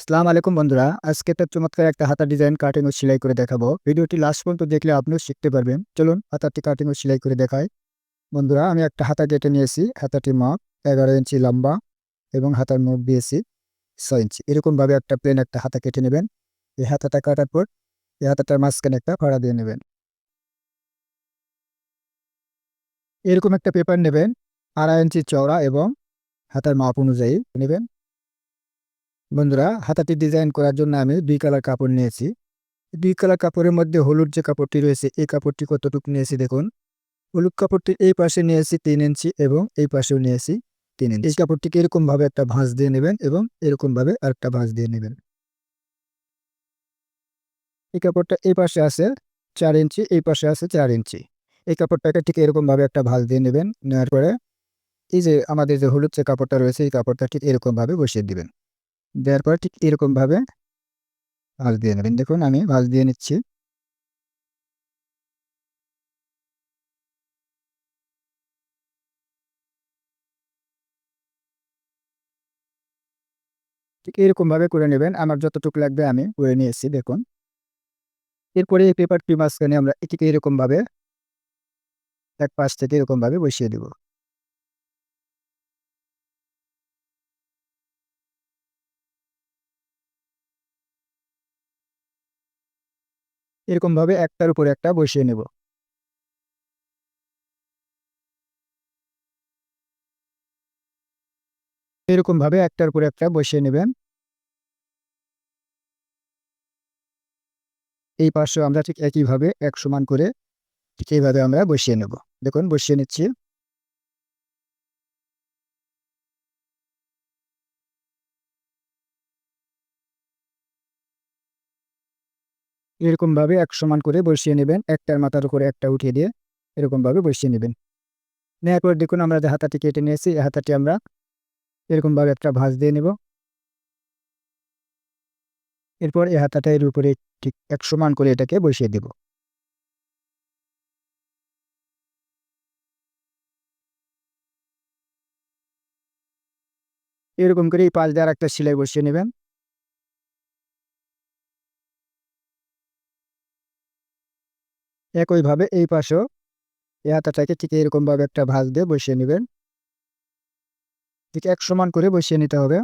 আসসালামু আলাইকুম বন্ধুরা। আজকে একটা চমৎকার একটা হাতা ডিজাইন কাটিং ও সেলাই করে দেখাবো। ভিডিওটি লাস্ট পর্যন্ত দেখলে আপনিও শিখতে পারবেন। চলুন হাতাটি কাটিং ও সেলাই করে দেখাই। বন্ধুরা, আমি একটা হাতা কেটে নিয়েছি। হাতাটি মাপ এগারো ইঞ্চি লম্বা এবং হাতার মুখ দিয়েছি ছয় ইঞ্চি। এরকমভাবে একটা প্লেন একটা হাতা কেটে নেবেন। এই হাতাটা কাটার পর এই হাতাটার মাঝখানে একটা ফাড়া দিয়ে নেবেন। এরকম একটা পেপার নেবেন। আড়াই ইঞ্চি চওড়া এবং হাতার মাপ অনুযায়ী নেবেন। বন্ধুরা, হাতাটি ডিজাইন করার জন্য আমি দুই কালার কাপড় নিয়েছি। দুই কালার কাপড়ের মধ্যে হলুদ যে কাপড়টি রয়েছে, এই কাপড়টি কতটুকু নিয়েছি দেখুন। হলুদ কাপড়টি এই পাশে নিয়েছি তিন ইঞ্চি এবং এই পাশেও নিয়েছি তিন ইঞ্চি। এই কাপড়টিকে এরকমভাবে একটা ভাঁজ দিয়ে নেবেন এবং এরকমভাবে আরেকটা ভাঁজ দিয়ে নেবেন। এই কাপড়টা এই পাশে আছে চার ইঞ্চি, এই পাশে আছে চার ইঞ্চি। এই কাপড়টাকে ঠিক এরকমভাবে একটা ভাঁজ দিয়ে নেবেন, নেওয়ার পরে এই যে আমাদের যে হলুদ যে কাপড়টা রয়েছে, এই কাপড়টা ঠিক এরকমভাবে বসিয়ে দিবেন। দেওয়ার পর ঠিক এরকমভাবে ভাঁজ দিয়ে নেবেন। দেখুন, আমি ভাঁজ দিয়ে নিচ্ছি। ঠিক এরকমভাবে করে নেবেন। আমার যতটুকু লাগবে আমি করে নিয়েছি, দেখুন। এরপরে এই পেপারটি মাঝখানে আমরা এটিকে এরকমভাবে এক পাশ থেকে এরকমভাবে বসিয়ে দেব। এরকমভাবে একটার উপরে একটা বসিয়ে নেব। এরকমভাবে একটার উপরে একটা বসিয়ে নেবেন। এই পাশে আমরা ঠিক একইভাবে এক সমান করে ঠিক এইভাবে আমরা বসিয়ে নেব। দেখুন, বসিয়ে নিচ্ছি। এরকমভাবে এক সমান করে বসিয়ে নেবেন। একটার মাথার উপরে একটা উঠিয়ে দিয়ে এরকমভাবে বসিয়ে নেবেন। নেওয়ার পর দেখুন আমরা যে হাতাটি কেটে নিয়েছি, এই হাতাটি আমরা এরকমভাবে একটা ভাঁজ দিয়ে নেব। এরপর এই হাতাটা এর উপরে ঠিক এক সমান করে এটাকে বসিয়ে দেব। এরকম করে এই পাশ দিয়ে আর একটা সেলাই বসিয়ে নেবেন। একইভাবে এই পাশেও এই হাতাটাকে ঠিক এরকমভাবে একটা ভাঁজ দিয়ে বসিয়ে নেবেন। ঠিক এক সমান করে বসিয়ে নিতে হবে।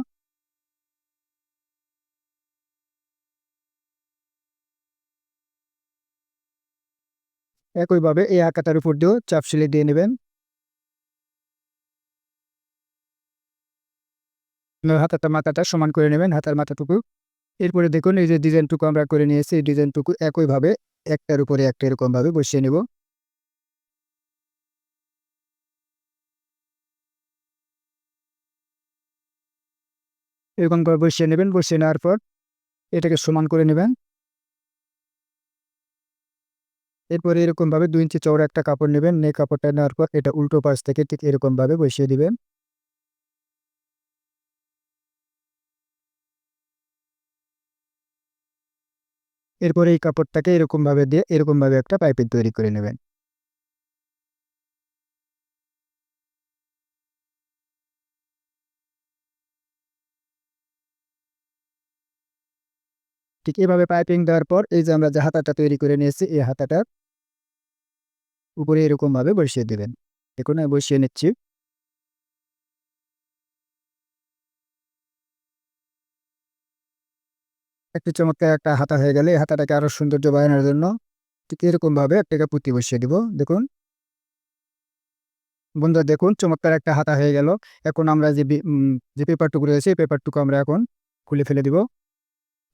একইভাবে এই আঁকাটার উপর দিয়েও চাপ সেলাই দিয়ে নেবেন। হাতাটা মাথাটা সমান করে নেবেন, হাতার মাথাটুকু। এরপরে দেখুন এই যে ডিজাইনটুকু আমরা করে নিয়েছি, এই ডিজাইনটুকু একইভাবে একটার উপরে একটা এরকমভাবে বসিয়ে নেব। এরকম করে বসিয়ে নেবেন, বসিয়ে নেওয়ার পর এটাকে সমান করে নেবেন। এরপরে এরকমভাবে দুই ইঞ্চি চৌড়া একটা কাপড় নেবেন নে কাপড়টা নেওয়ার পর এটা উল্টো পাশ থেকে ঠিক এরকমভাবে বসিয়ে দিবেন। এরপরে এই কাপড়টাকে এরকমভাবে দিয়ে এরকমভাবে একটা পাইপিং তৈরি করে নেবেন। ঠিক এভাবে পাইপিং দেওয়ার পর এই যে আমরা যে হাতাটা তৈরি করে নিয়েছি, এই হাতাটার উপরে এরকমভাবে বসিয়ে দেবেন। আমি বসিয়ে নিচ্ছি। একটু চমৎকার একটা হাতা হয়ে গেলে হাতাটাকে আরও সৌন্দর্য বাড়ানোর জন্য ঠিক এরকমভাবে একটাকে পুঁতি বসিয়ে দিব। দেখুন। বন্ধুরা, দেখুন, চমৎকার একটা হাতা হয়ে গেল। এখন আমরা যে যে পেপারটুকু রয়েছে, এই পেপারটুকু আমরা এখন খুলে ফেলে দিব।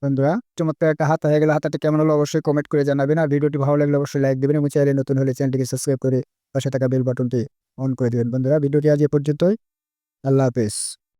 বন্ধুরা, চমৎকার একটা হাতা হয়ে গেলে। হাতাটা কেমন হলো অবশ্যই কমেন্ট করে জানাবেন। আর ভিডিওটি ভালো লাগলে অবশ্যই লাইক দেবেন এবং চ্যানেলে নতুন হলে চ্যানেলটিকে সাবস্ক্রাইব করে পাশে থাকা বেল বাটনটি অন করে দেবেন। বন্ধুরা, ভিডিওটি আজ এ পর্যন্তই। আল্লাহ হাফেজ।